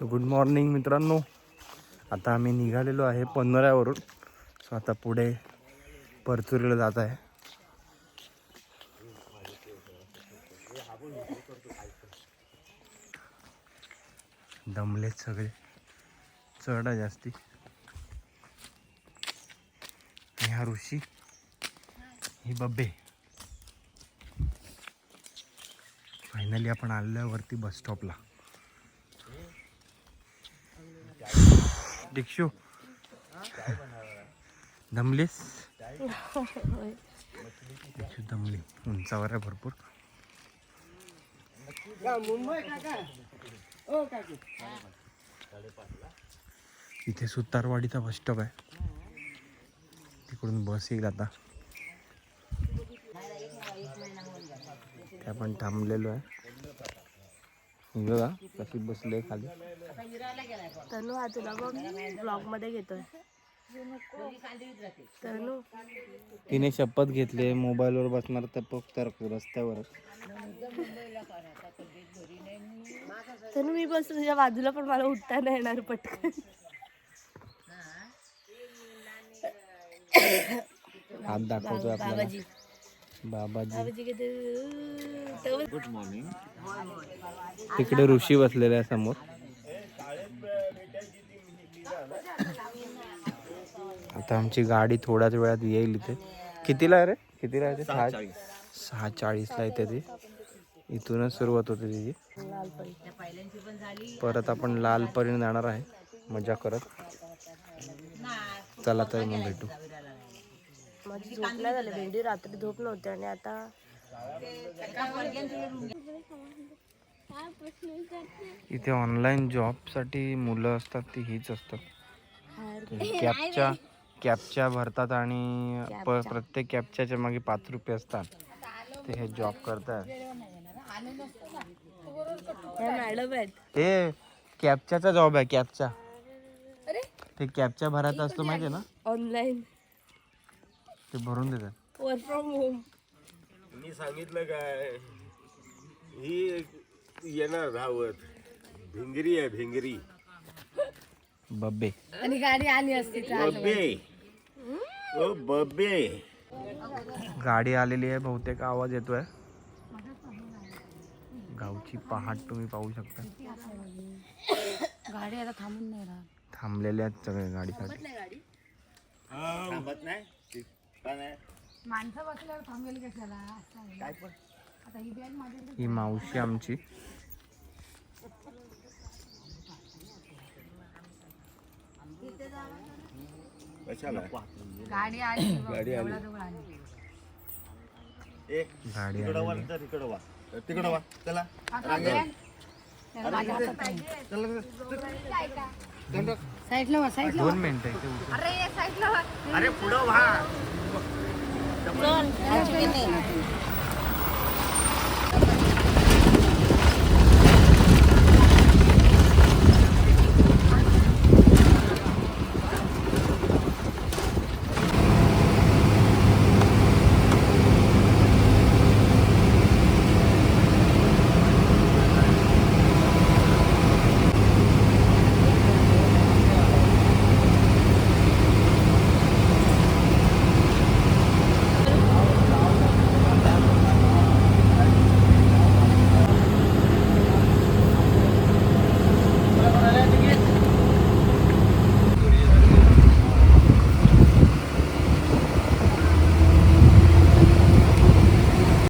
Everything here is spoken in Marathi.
तर गुड मॉर्निंग मित्रांनो. आता आम्ही निघालेलो आहे पनोऱ्यावरून सो आता पुढे परचुरीला जात आहे. दमलेत सगळे. चढा जास्ती. ह्या ऋषी. ही बब्बे. फायनली आपण आल्यावरती बस स्टॉपला दीक्षू दमलीस। दीक्षू दमली उंचावर आहे भरपूर. इथे सुतारवाडीचा बस स्टॉप आहे. तिकडून बस येईल आता. त्या पण थांबलेलो आहे. बघा कशी बसले खाली. तनु हा तुला बघ ब्लॉगमध्ये घेतोय. तनु. तिने शपथ घेतली मोबाईलवर बसणार तर फक्त रस्त्यावर. तनु मी बसतो तुझ्या बाजूला पण मला उठता नाही येणार पटकन. हात दाखवतोय आपल्याला. बाबाजी. बाबाजी. बाबाजी किती गुड मॉर्निंग तिकडे ऋषी बसलेला आहे समोर. आता आमची गाडी थोड्याच वेळात येईल इथे. कितीला आहे रे? कितीला आहे ते? सहा सहा चाळीसला येते ती. इथूनच सुरुवात होते तिची. परत आपण लालपरीने जाणार आहे. मजा करत. चला तर मग भेटू. माझी झोप नाही झाली. भेंडी रात्री झोप नव्हती आणि आता इथे ऑनलाईन जॉबसाठी मुलं असतात ती हीच असतात. कॅपच्या कॅपच्या भरतात आणि प्रत्येक कॅपच्याच्या मागे पाच रुपये असतात. ते हे जॉब करतात हे कॅपच्याचा जॉब आहे कॅपच्या ते कॅपच्या भरायचा असतो माहिती आहे ना? ऑनलाईन ते भरून देतात. वर्क फ्रॉम होम मी सांगितलं काय? ही येणार धावत. भिंगरी आहे भिंगरी. बब्बे. आणि गाडी आली असती बब्बे. ओ बब्बे. गाडी आलेली आहे बहुतेक आवाज येतोय. गावची पहाट तुम्ही पाहू शकता. गाडी आता थांबून नाही राहत. थांबलेले आहेत सगळे गाडीसाठी. थांबत नाही? माणसं बसल्यावर थांबेल कशाला आता ही बॅग ही मावशी आमची. कशाला? गाडी आली गाडी आली. ए गाडी तिकडं वा आलेली. तर तिकडं वा तिकडं वा चला. साईडला वा साईडला दोन मिनिटं इथे. अरे पुढं वा चल